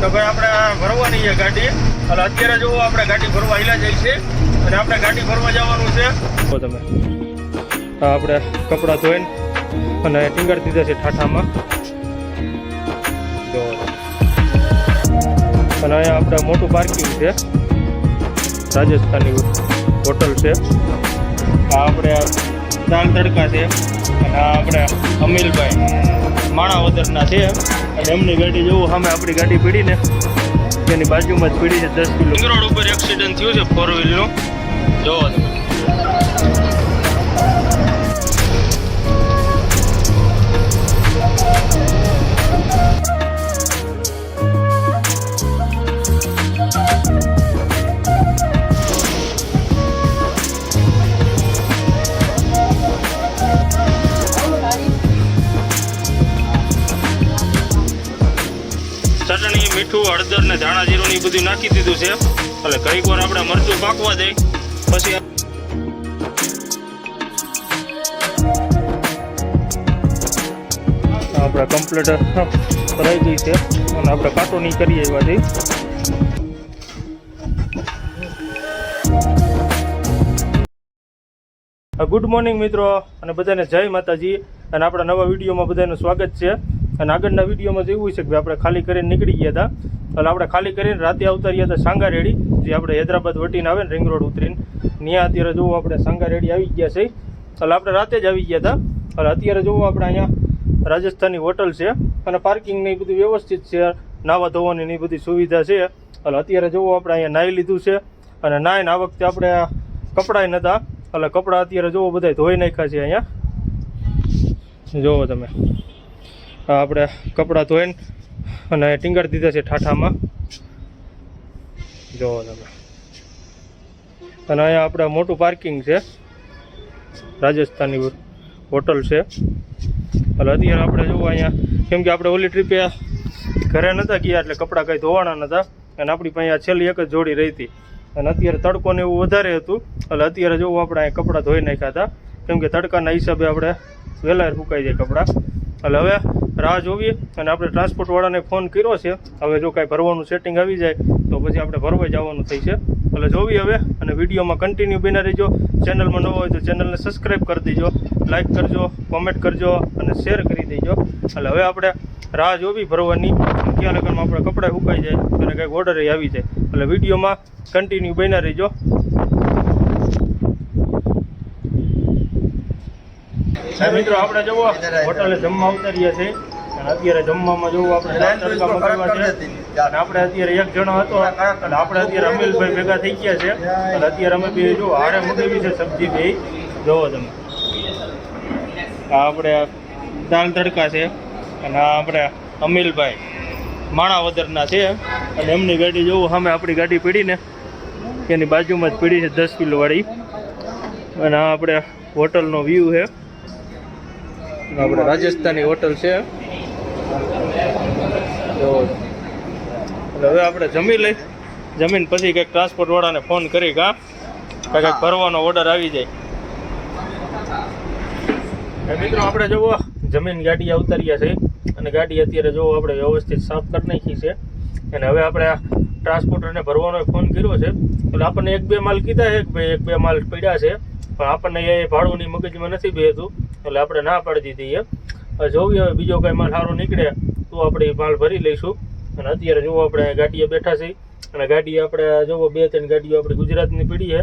તો ભાઈ આપણે ભરવાની છે ગાડી. એટલે અત્યારે જો આપણે ગાડી ભરવા હિલા જાય છે અને આપણે ગાડી ભરવા જવાનું છે. તો તમે. આપણે કપડાં ધોઈને અને ટીંગાડી દીધા છે ઠાઠામાં. જો. અને અહીંયા આપણે મોટું પાર્કિંગ છે. રાજસ્થાની હોટલ છે. આ આપણે દાલ તડકા છે. અને આ આપણે અમીલભાઈ, માણાવદરના છે. અને એમની ગાડી જોવું, સામે આપણી ગાડી પીડીને. એની બાજુમાં જ પીડી છે દસ કિલો. રોડ ઉપર એક્સિડન્ટ થયું છે ફોર વ્હીલનું જોવો તમે. મીઠું, હળદર ને ધાણા જીરું ને બધું નાખી દીધું છે. એટલે ઘડીક વાર આપણે મરચું પાકવા દઈ પછી આપણે કમ્પ્લીટ ભરાઈ ગઈ છે. અને આપણે કાંટો નહીં કરીએ એવાથી ગુડ મોર્નિંગ મિત્રો. અને બધાને જય માતાજી. અને આપણા નવા વિડીયોમાં બધાનું સ્વાગત છે. અને આગળના વિડીયોમાં તો એવું છે કે આપણે ખાલી કરીને નીકળી ગયા હતા. એટલે આપણે ખાલી કરીને રાતે આવતા રહ્યા હતા સાંગારેડી, જે આપણે હૈદરાબાદ વટીને આવે ને રિંગ રોડ ઉતરીને. ત્યાં અત્યારે જોવો આપણે સાંગારેડી આવી ગયા છે. એટલે આપણે રાતે જ આવી ગયા હતા. એટલે અત્યારે જોવો આપણે અહીંયા રાજસ્થાની હોટલ છે અને પાર્કિંગની બધું વ્યવસ્થિત છે. નાવા ધોવાની એ બધી સુવિધા છે. એટલે અત્યારે જોવો આપણે અહીંયા નાહી લીધું છે. અને નાહીને આ વખતે આપણે કપડાય નહોતા. એટલે કપડાં અત્યારે જોવો બધા ધોઈ નાખ્યા છે અહીંયા. જોવો તમે. આપણે કપડાં ધોઈને અને ટીંગાડી દીધા છે ઠાઠામાં. જોવો તમે. અને અહીંયા આપણે મોટું પાર્કિંગ છે. રાજસ્થાની હોટલ છે. એટલે અત્યારે આપણે જોવું અહીંયા, કેમ કે આપણે ઓલી ટ્રીપે ઘરે નહોતા ગયા એટલે કપડાં કંઈ ધોવાના નહોતા અને આપણી પાસે છેલ્લી એક જ જોડી રહી હતી. અને અત્યારે તડકો ને એવું વધારે હતું. એટલે અત્યારે જોવું આપણે અહીંયા કપડાં ધોઈ નાખ્યા હતા. કેમ કે તડકાના હિસાબે આપણે વહેલા સુકાઈ જાય કપડાં. એટલે હવે રાહ જોઈએ અને આપણે ટ્રાન્સપોર્ટવાળાને ફોન કર્યો છે. હવે જો કાંઈ ભરવાનું સેટિંગ આવી જાય, તો પછી આપણે ભરવા જવાનું થઈ છે. એટલે જોવી હવે અને વિડીયોમાં કન્ટિન્યુ બિના રહેજો. ચેનલમાં નવો હોય તો ચેનલને સબસ્ક્રાઈબ કરી દેજો લાઇક કરજો કોમેન્ટ કરજો અને શેર કરી દેજો. એટલે હવે આપણે રાહ જોવી ભરવાની. ક્યાં લગનમાં આપણે કપડાં સુકાઈ જાય અને કંઈક ઓર્ડર આવી જાય. એટલે વિડીયોમાં કન્ટિન્યુ બન્યા રહેજો. હા મિત્રો આપણે જુઓ હોટલે જમવા ઉતરીએ છીએ. અને અત્યારે જમવામાં જવું આપણે તડકા મંગાવ્યા છે. અને આપણે અત્યારે એક જણો હતો અને આપણે અત્યારે અમિલભાઈ ભેગા થઈ ગયા છે. અને અત્યારે અમે બે જો હારે મંગાવી છે સબ્જી બે. જોવો તમે. આ આપણે દાળ તડકા છે. અને આ આપણે અમિલભાઈ માણાવદરના છે. અને એમની ગાડી જોવું સામે આપણી ગાડી પીડીને એની બાજુમાં જ પીડી છે દસ કિલોવાળી અને આ આપણે હોટલનો વ્યૂ છે. આપણે રાજસ્થાની હોટલ છે. તો હવે આપણે જમી લઈ. જમીન પછી કંઈક ટ્રાન્સપોર્ટ વાળાને ફોન કરી કા કંઈક ભરવાનો ઓર્ડર આવી જાય. એ મિત્રો આપણે જુઓ જમીન ગાડી ઉતાર્યા છે. અને ગાડી અત્યારે જોવો આપણે વ્યવસ્થિત સાફ કરી નાખી છે. અને હવે આપણે આ ટ્રાન્સપોર્ટરને ભરવાનો ફોન કર્યો છે. એટલે આપણને એક બે માલ કીધા છે એક બે માલ પડ્યા છે. પણ આપણને એ ભાડુંની મગજમાં નથી બેહતું. એટલે આપણે ના પાડી દીધી એ જોઈએ હવે બીજો કાંઈ માલ સારો નીકળે, તો આપણે માલ ભરી લઈશું. અને અત્યારે જુઓ આપણે ગાડીએ બેઠા છીએ. અને ગાડી આપણે જુઓ બે ત્રણ ગાડીઓ આપણી ગુજરાતની પીડી છે.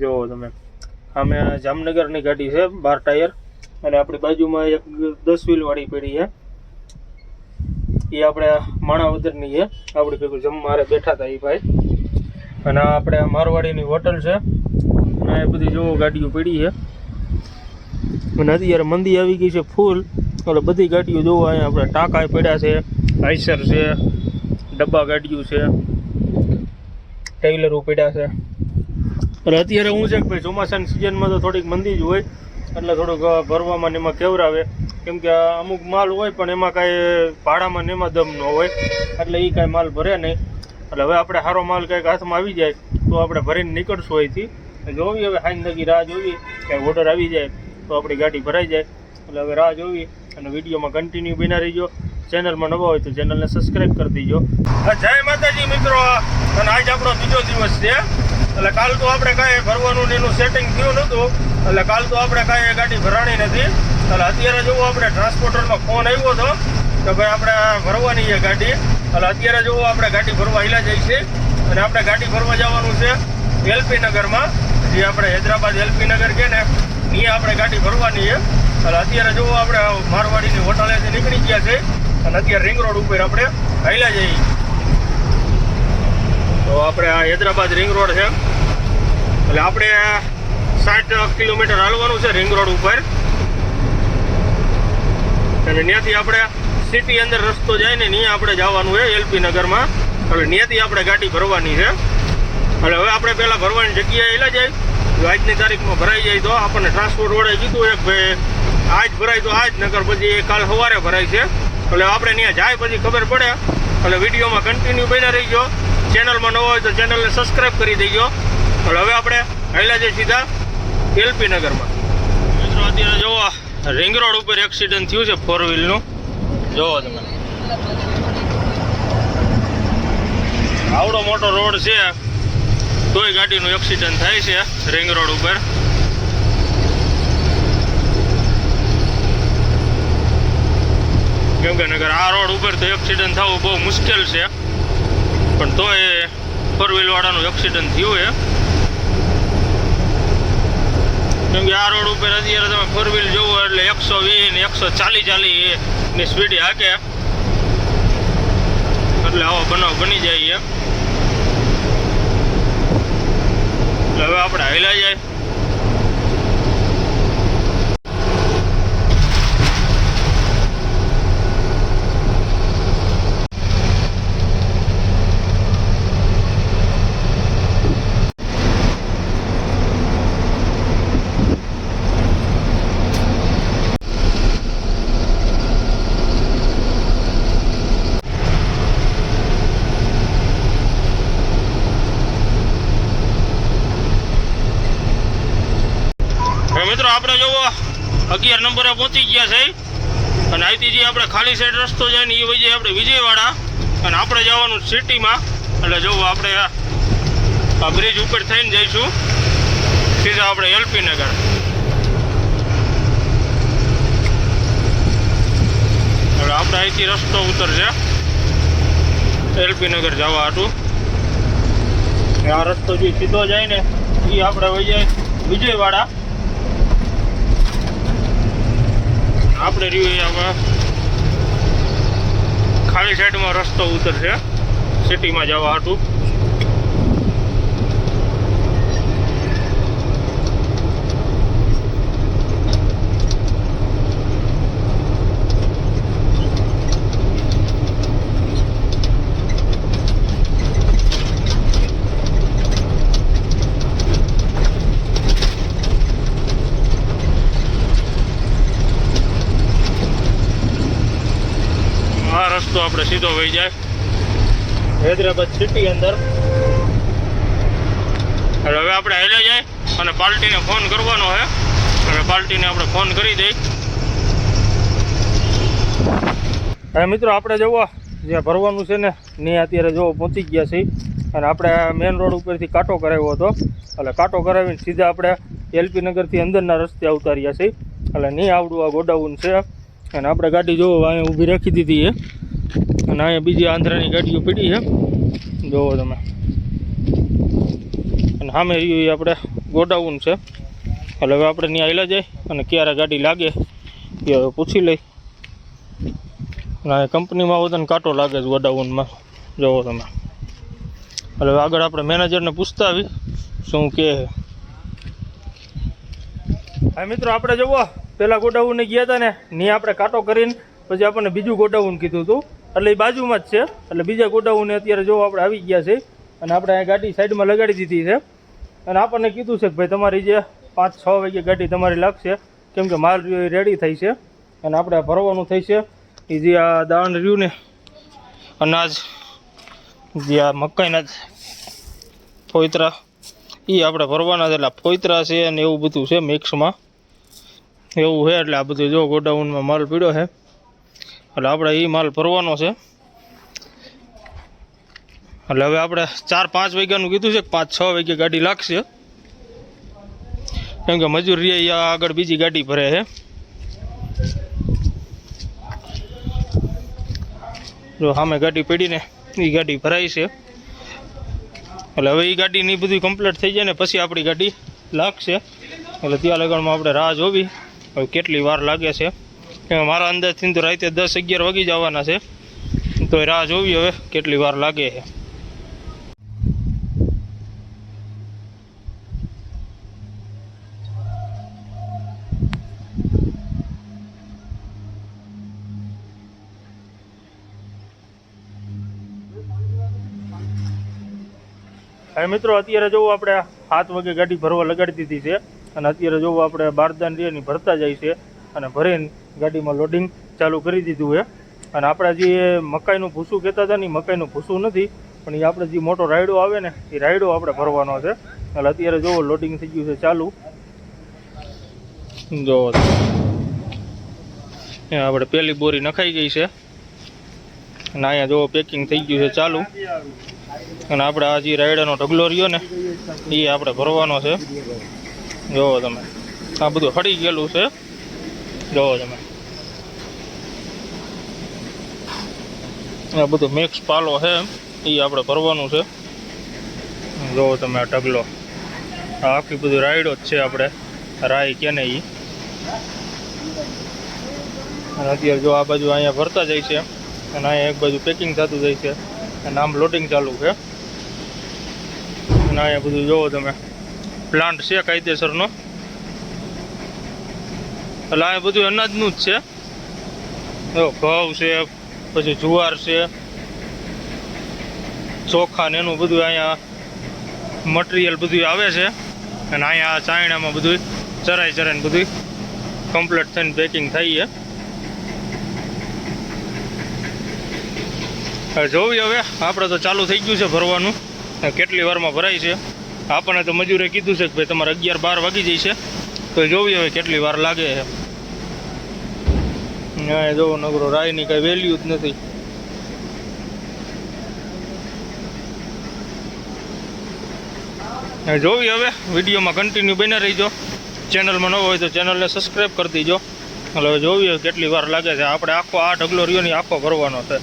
જુઓ તમે. અમે જામનગરની ગાડી છે, બાર ટાયર. અને આપણી બાજુમાં એક દસ વ્હીલવાળી પીડી છે. એ આપણે માણાવદરની છે. આપણી ભેગું જમવા બેઠા હતા એ ભાઈ. અને આપણે મારવાડીની હોટલ છે. અને એ બધી જોવો ગાડીઓ પડી છે. અને અત્યારે મંદી આવી ગઈ છે ફૂલ. એટલે બધી ગાડીઓ જોવા, અહીંયા આપણે ટાંકા પડ્યા છે, આઈસર છે, ડબ્બા ગાડીઓ છે ટેલરો પડ્યા છે. એટલે અત્યારે હું છે કે ભાઈ ચોમાસાની સિઝનમાં તો થોડીક મંદી જ હોય, એટલે થોડુંક ભરવામાં ને એમાં કેવરાવે. કેમ કે અમુક માલ હોય પણ એમાં કાંઈ ભાડામાં ને એમાં દમ ન હોય, એટલે એ કાંઈ માલ ભરે નહીં. એટલે હવે આપણે સારો માલ કંઈક હાથમાં આવી જાય, તો આપણે ભરીને નીકળશું અહીંથી. જોવી હવે હાઈ નગી રાહ જોવી, કાંઈ ઓર્ડર આવી જાય. તો આપણી ગાડી ભરાઈ જાય. એટલે હવે રાહ જોવી અને વિડીયોમાં કન્ટિન્યુ બિના રહીજો. ચેનલમાં નવા હોય તો ચેનલને સબસ્ક્રાઇબ કરી દેજો. જય માતાજી મિત્રો. અને આજ આપણો બીજો દિવસ છે. એટલે કાલ તો આપણે કાંઈ ભરવાનું એનું સેટિંગ થયું નહોતું. એટલે કાલ તો આપણે કાંઈ ગાડી ભરાણી નથી. એટલે અત્યારે જોવો આપણે ટ્રાન્સપોર્ટરનો ફોન આવ્યો હતો કે ભાઈ આપણે ભરવાની છે ગાડી. એટલે અત્યારે જોવો આપણે ગાડી ભરવા હિલા જઈ છે. અને આપણે ગાડી ભરવા જવાનું છે એલપી નગરમાં. જે આપણે હૈદરાબાદ એલપી નગર કે ને ત્યાં આપણે ગાડી ભરવાની છે. એટલે અત્યારે જો આપણે મારવાડીની હોટલેથી નીકળી ગયા છે, અને અત્યારે રિંગ રોડ ઉપર આપણે હાઈલા જઈએ તો આપણે આ હૈદરાબાદ રિંગ રોડ છે. એટલે આપણે સાઠ કિલોમીટર હાલવાનું છે રિંગ રોડ ઉપર. અને ત્યાંથી આપણે સિટી અંદર રસ્તો જાય ને ત્યાં આપણે જવાનું છે એલપી નગરમાં. એટલે ત્યાંથી આપણે ગાડી ભરવાની છે. એટલે હવે આપણે પહેલાં ભરવાની જગ્યાએ એલા જાય. આજની તારીખમાં ભરાઈ જાય તો આપણને ટ્રાન્સપોર્ટ વડે કીધું એક ભાઈ આજ ભરાય તો આજ નગર પછી કાલ સવારે ભરાય છે. એટલે આપણે ત્યાં જાય પછી ખબર પડે. એટલે વિડીયોમાં કન્ટિન્યુ બન્યા રહીજો. ચેનલમાં નવો હોય તો ચેનલને સબસ્ક્રાઈબ કરી દેજો. એટલે હવે આપણે પહેલાં જઈએ સીધા એલપી નગરમાં. મિત્રો, અત્યારે જોવો રિંગ રોડ ઉપર એક્સિડન્ટ થયું છે ફોર વ્હીલનું જોવો તમે. આવડો મોટો રોડ છે. તોય ગાડીનું એક્સિડન્ટ થાય છે રિંગ રોડ ઉપર. કેમ કે નગર આ રોડ ઉપર તો એક્સિડન્ટ થવું બહુ મુશ્કેલ છે. પણ તોય ફોર વ્હીલવાળાનું એક્સિડન્ટ થયું છે. કેમ કે આ રોડ ઉપર અત્યારે તમે ફોર વ્હીલ જોવો એટલે એકસો વીસ ને એકસો ચાલી ચાલી ની સ્પીડે હાકે. એટલે આવો બનાવ બની જાય છે. હવે આપણે હાલ્યા જાય હવે મિત્રો આપણે જોવો અગિયાર નંબરે પહોંચી ગયા છે. અને અહીંથી જે આપણે ખાલી સાઈડ રસ્તો જાય ને એ વજે આપણે વિજયવાડા અને આપણે જવાનું સિટીમાં. એટલે જો આપણે આ બ્રિજ ઉપર થઈને જઈશું. સીધા આપણે એલપી નગર એટલે આપણે અહીંથી રસ્તો ઉતરશે એલપી નગર જવા હતું આ રસ્તો જે સીધો જાય ને, એ આપણે વહી જાય વિજયવાડા આપણે રહ્યું આમાં ખાલી સાઈડમાં રસ્તો ઉતરશે સિટીમાં જવા હાટું આ રસ્તો આપણે સીધો વહી જાય. હૈદરાબાદ સિટી અંદર. એટલે હવે આપણે હેલે જાય અને પાર્ટીને ફોન કરવાનો છે અને પાર્ટીને આપણે ફોન કરી દઈ. હવે મિત્રો આપણે જવો જ્યાં ભરવાનું છે ને ને અત્યારે જો પહોંચી ગયા છે અને આપણે મેન રોડ ઉપરથી કાંટો કરાવ્યો હતો. એટલે કાંટો કરાવીને સીધા આપણે એલપી નગરથી અંદરના રસ્તે આવતા રહ્યા છે એટલે નહીં આવડું આ ગોડાઉન છે. અને આપણે ગાડી જોવો અહીંયા ઊભી રાખી દીધી છે. અને અહીંયા બીજી આંધ્રાની ગાડીઓ પડી છે. જોવો તમે. અને સામે રહ્યું એ આપણે ગોડાઉન છે. એટલે હવે આપણે ત્યાં આવેલા જાય અને ક્યારે ગાડી લાગે એ હવે પૂછી લઈ. અને કંપનીમાં તને કાંટો લાગે છે ગોડાઉનમાં. જોવો તમે. એટલે હવે આગળ આપણે મેનેજરને પૂછતા આવી શું છે. હા મિત્રો, આપણે જુઓ પેલા ગોડાઉને ગયા હતા ને ની આપણે કાંટો કરીને પછી આપણને બીજું ગોડાઉન કીધું હતું. એટલે એ બાજુમાં જ છે. એટલે બીજા ગોડાઉને અત્યારે જો આપણે આવી ગયા છે અને આપણે આ ગાડી સાઈડમાં લગાડી દીધી છે. અને આપણને કીધું છે કે ભાઈ તમારી જે પાંચ છ વાગે ગાડી તમારી લાગશે, કેમ કે માલ રેડી થઈ છે અને આપણે ભરવાનું થઈ છે. એ જે આ દાણ રહ્યું ને, અનાજ, જે આ મકાઈના જ ફોયતરા એ આપણે ભરવાના છે. એટલે ફોઈતરા છે અને એવું બધું છે મિક્સમાં. એવું છે એટલે આ બધું જો ગોડાઉનમાં માલ પીડ્યો છે. એટલે આપણે એ માલ ભરવાનો છે. એટલે હવે આપણે ચાર પાંચ વાગ્યાનું કીધું છે પાંચ છ વાગે ગાડી લાગશે. કેમ કે મજૂર રે આગળ બીજી ગાડી ભરે છે. જો સામે ગાડી પડીને એ ગાડી ભરાઈ છે. એટલે હવે એ ગાડીની બધી કમ્પ્લીટ થઈ જાય ને પછી આપણી ગાડી લાગશે. એટલે ત્યાં લગનમાં આપણે રાહ જોવી, હવે કેટલી વાર લાગે છે. મારા અંદાજથી તો રાતે દસ અગિયાર વાગી જવાના છે. તો રાહ જોવી હવે, કેટલી વાર લાગે છે. હવે મિત્રો, અત્યારે જોવું આપણે સાત વાગે ગાડી ભરવા લગાડી દીધી છે. અને અત્યારે જોવું આપણે બારદાન રીની ભરતા જાય છે અને ભરીને ગાડીમાં લોડિંગ ચાલુ કરી દીધું છે. અને આપણે જે મકાઈનું ભૂસું કહેતા હતા ને એ મકાઈનું ભૂસું નથી, પણ એ આપણે જે મોટો રાયડો આવે ને, એ રાયડો આપણે ભરવાનો છે. એટલે અત્યારે જોવો, લોડિંગ થઈ ગયું છે ચાલુ. જોવો. અહીંયા આપણે પહેલી બોરી નખાઈ ગઈ છે. અને અહીંયા જોવો પેકિંગ થઈ ગયું છે ચાલુ. અને આપણે આ જે રાયડાનો ઢગલો રહ્યો ને, એ આપણે ભરવાનો છે. જોવો તમે. આ બધું હળી ગયેલું છે. જોવો તમે. આ બધું મિક્સ પાલો છે. એ આપણે ભરવાનું છે. જોવો તમે આ ઢગલો. આ આખી બધું રાયડો જ છે આપણે. રાઈ કે ને એ અને અત્યારે જો આ બાજુ અહીંયા ભરતા જાય છે. અને અહીંયા એક બાજુ પેકિંગ થતું જાય છે. અને આમ લોડિંગ ચાલુ છે. અને અહીંયા બધું જોવો તમે. પ્લાન્ટ છે કાયદેસરનો. એટલે અહીંયા બધું અનાજનું જ છે. ઘઉં છે પછી જુવાર છે, ચોખા ને એનું બધું અહીંયા મટીરિયલ બધું આવે છે. અને અહીંયા ચાયણામાં બધું ચરાઈ ચરાઈને બધું કમ્પ્લીટ થઈને પેકિંગ થઈ છે. જોવી હવે, આપણે તો ચાલુ થઈ ગયું છે ભરવાનું. કેટલી વારમાં ભરાય છે. આપણને તો મજૂરે કીધું છે કે ભાઈ તમારે અગિયાર બાર વાગી જાય છે. તો જોવી હવે કેટલી વાર લાગે છે. હા જોવો નગરો રાયની કાંઈ વેલ્યુ જ નથી. જોવી હવે, વિડીયોમાં કન્ટિન્યુ બન્યા રહીજો. ચેનલમાં ન હોય તો ચેનલને સબસ્ક્રાઈબ કરી દીજો. એટલે હવે જોવી કેટલી વાર લાગે છે. આપણે આખો આ ઢગલો રહ્યો ને આખો ભરવાનો છે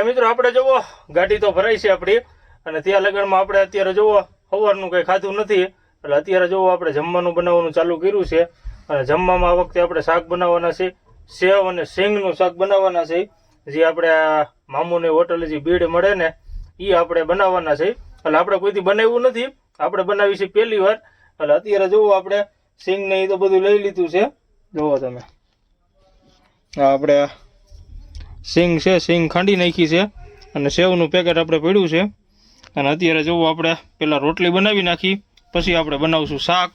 હવે મિત્રો આપણે જુઓ ગાડી તો ભરાઈ છે આપણી. અને ત્યાં લગનમાં આપણે અત્યારે જુઓ સવારનું કંઈ ખાધું નથી. એટલે અત્યારે જુઓ આપણે જમવાનું બનાવવાનું ચાલુ કર્યું છે. અને જમવામાં આ વખતે આપણે શાક બનાવવાના છે. સેવ અને સિંગનું શાક બનાવવાના છે. જે આપણે મામુની હોટલે જે ભીડ મળે ને એ આપણે બનાવવાના છે. એટલે આપણે કોઈથી બનાવ્યું નથી. આપણે બનાવી છે પહેલી વાર. એટલે અત્યારે જુઓ આપણે સિંગ ને એ તો બધું લઈ લીધું છે. જુઓ તમે. આપણે સિંગ છે, સિંગ ખાંડી નાખી છે અને સેવનું પેકેટ આપણે પડ્યું છે. અને અત્યારે જવું આપણે, પહેલાં રોટલી બનાવી નાખી, પછી આપણે બનાવશું શાક.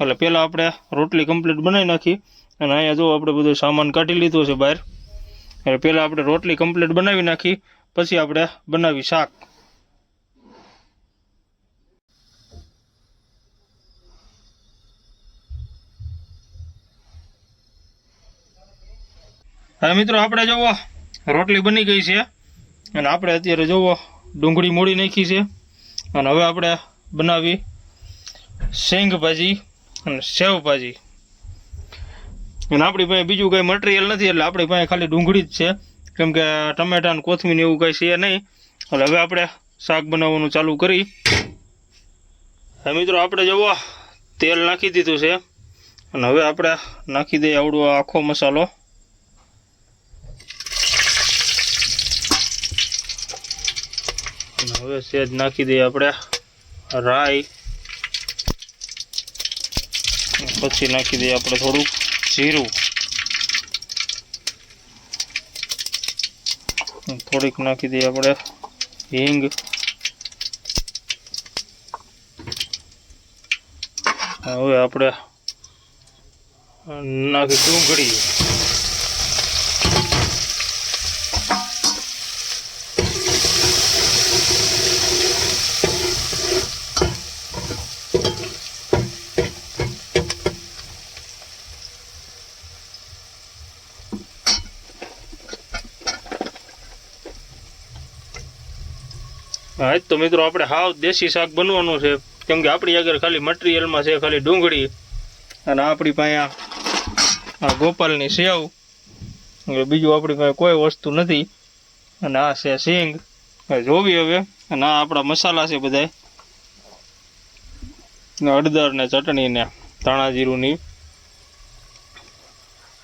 એટલે પહેલાં આપણે રોટલી કમ્પ્લીટ બનાવી નાખી અને અહીંયા જો આપણે બધો સામાન કાઢી લીધો છે બહાર. એટલે પહેલાં આપણે રોટલી કમ્પ્લીટ બનાવી નાખી, પછી આપણે બનાવી શાક. હવે મિત્રો, આપણે જુઓ રોટલી બની ગઈ છે. અને આપણે અત્યારે જુઓ ડુંગળી મોડી નાખી છે. અને હવે આપણે બનાવી શેંગ ભાજી અને સેવ ભાજી. અને આપણી પાસે બીજું કંઈ મટીરિયલ નથી, એટલે આપણી પાસે ખાલી ડુંગળી જ છે. કેમ કે ટમેટા કોથમીર એવું કંઈ છે નહીં. એટલે હવે આપણે શાક બનાવવાનું ચાલુ કરી. મિત્રો, આપણે જુઓ તેલ નાખી દીધું છે. અને હવે આપણે નાખી દઈએ આવડો આખો મસાલો. હવે સેજ નાખી દઈએ આપણે. રાઈ. પછી નાખી દઈએ આપણે થોડુંક જીરું. થોડીક નાખી દઈએ આપણે હિંગ. હવે આપણે નાખી ડુંગળી હા એ જ તો મિત્રો આપણે હાવ દેશી શાક બનવાનું છે. કેમ કે આપણી આગળ ખાલી મટીરિયલમાં છે, ખાલી ડુંગળી અને આપણી પાસે આ ગોપાલની સેવ. બીજું આપણી પાસે કોઈ વસ્તુ નથી. અને આ છે સિંગ. જોવી હવે. અને આ આપણા મસાલા છે બધા હળદર ને ચટણી ને ધાણા જીરુંની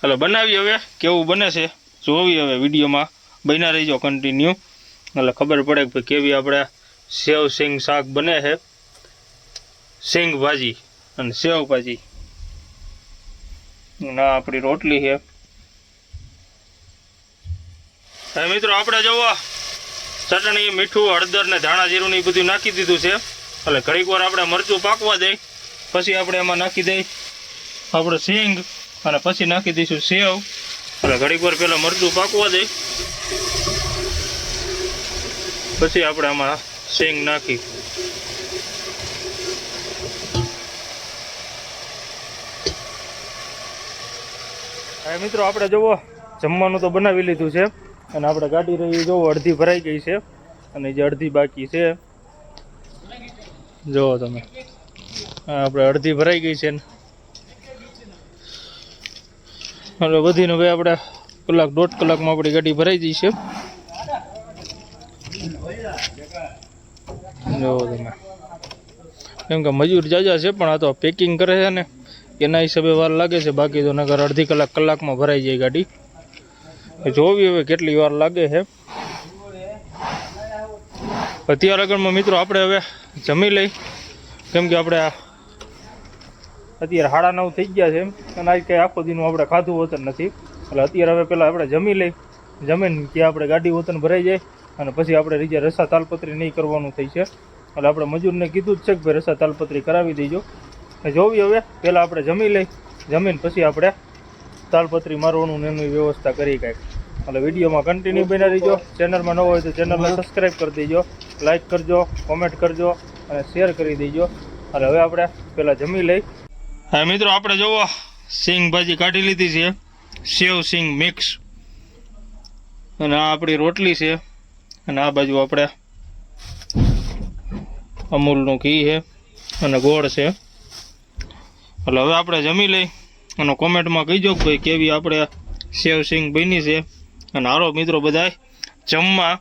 એટલે બનાવી હવે. કેવું બને છે? જોવી હવે વિડીયોમાં. બન્યા રહીજો કન્ટિન્યુ એટલે ખબર પડે કે ભાઈ કેવી આપણે સેવ, સિંગ, શાક બને છે. સિંગ ભાજી અને સેવ ભાજી. ના આપણી રોટલી છે. હવે મિત્રો આપણે જોવો ચટણી, મીઠું, હળદર ને ધાણા જીરું બધું નાખી દીધું છે. એટલે ઘડીક વાર આપણે મરચું પાકવા દઈ. પછી આપણે એમાં નાખી દઈ આપણે સિંગ અને પછી નાખી દઈશું સેવ. એટલે ઘડીક વાર પહેલાં મરચું પાકવા દઈ. પછી આપણે આમાં સિંગ નાખી. હવે મિત્રો આપણે જુઓ, જમવાનું તો બનાવી લીધું છે અને આપણે ગાડી રહી જુઓ, અડધી ભરાઈ ગઈ છે અને જે અડધી બાકી છે, જુઓ તમે. આપણે અડધી ભરાઈ ગઈ છે હવે વધીને ભાઈ આપણે કલાક દોઢ કલાકમાં આપણી ગાડી ભરાઈ ગઈ છે. જુઓ તમે. કેમ કે મજૂર જાજા છે, પણ આ તો પેકિંગ કરે છે ને. એના હિસાબે વાર લાગે છે, બાકી તો નગર અડધી કલાક કલાકમાં ભરાઈ જાય ગાડી. જોવી હવે કેટલી વાર લાગે છે. અત્યાર આગળમાં મિત્રો આપણે હવે જમી લઈ. કેમ કે આપણે અત્યારે સાડા નવ થઈ ગયા છે અને આજ કંઈ આખો દીનું આપણે ખાધું વતન નથી. એટલે અત્યારે હવે પહેલાં આપણે જમી લઈ. જમીન કે આપણે ગાડી વતન ભરાઈ જાય. અને પછી આપણે રીજે રસા તાલપત્રી નહીં કરવાનું થઈ છે. એટલે આપણે મજૂરને કીધું જ છે કે ભાઈ રસા તાલપત્રી કરાવી દેજો. જોવી હવે પહેલાં આપણે જમી લઈ જમીન પછી આપણે તાલપત્રી મારવાનું ને એની વ્યવસ્થા કરી કાંઈક. એટલે વિડીયોમાં કન્ટિન્યુ બની રહીજો. ચેનલમાં ન હોય તો ચેનલને સબસ્ક્રાઈબ કરી દેજો લાઇક કરજો કોમેન્ટ કરજો અને શેર કરી દેજો. અને હવે આપણે પહેલાં જમી લઈ. હા મિત્રો આપણે જોવો સિંગ ભાજી કાઢી લીધી છે. સેવ સિંગ મિક્સ. અને આ આપણી રોટલી છે. અને આ બાજુ આપણે અમૂલનું ઘી છે અને ગોળ છે. એટલે હવે આપણે જમી લઈ અને કોમેન્ટમાં કહીજો કે ભાઈ કેવી આપણે સેવ સિંગ બની છે. અને હારો મિત્રો બધાય, જમવા,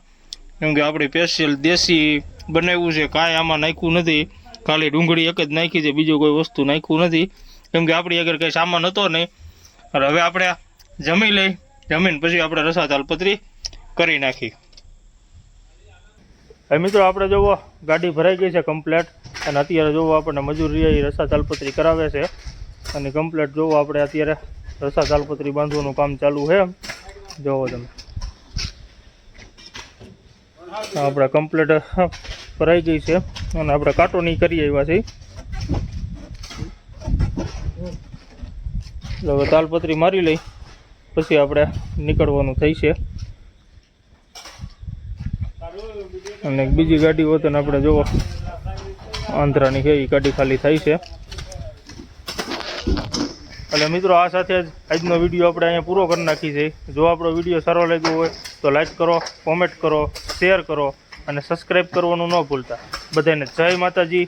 કેમ કે આપણી સ્પેશિયલ દેશી બનાવ્યું છે, કાંઈ આમાં નાખ્યું નથી. ખાલી ડુંગળી એક જ નાખી છે, બીજું કોઈ વસ્તુ નાખ્યું નથી. કેમ કે આપણી આગળ કંઈ સામાન હતો નહીં. અને હવે આપણે જમી લઈ, જમીન પછી આપણે રસા પતરી કરી નાખી. હવે મિત્રો, આપણે જોવો, ગાડી ભરાઈ ગઈ છે કમ્પ્લેટ અને અત્યારે જોવો, આપણને મજૂરી એ રસા તાલપત્રી કરાવે છે. અને કમ્પ્લેટ જોવો, આપણે અત્યારે રસા તાલપત્રી બાંધવાનું કામ ચાલુ છે. જોવો તમે. આપણે કમ્પ્લેટ ભરાઈ ગઈ છે. અને આપણે કાંટો નહીં કરી આવ્યા છીએ. હવે તાલપત્રી મારી લઈ. પછી આપણે નીકળવાનું થઈ છે. અને બીજી ગાડી હોત ને આપણે જોવો. આંધ્રાની છે એ ગાડી ખાલી થાય છે. એટલે મિત્રો આ સાથે જ આજનો વીડિયો આપણે અહીંયા પૂરો કરી નાખી છે. જો આપણો વીડિયો સારો લાગ્યો હોય તો લાઈક કરો, કોમેન્ટ કરો, શેર કરો અને સબસ્ક્રાઈબ કરવાનું ન ભૂલતા. બધાને જય માતાજી,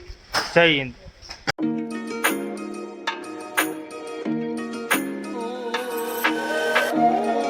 જય હિન્દ.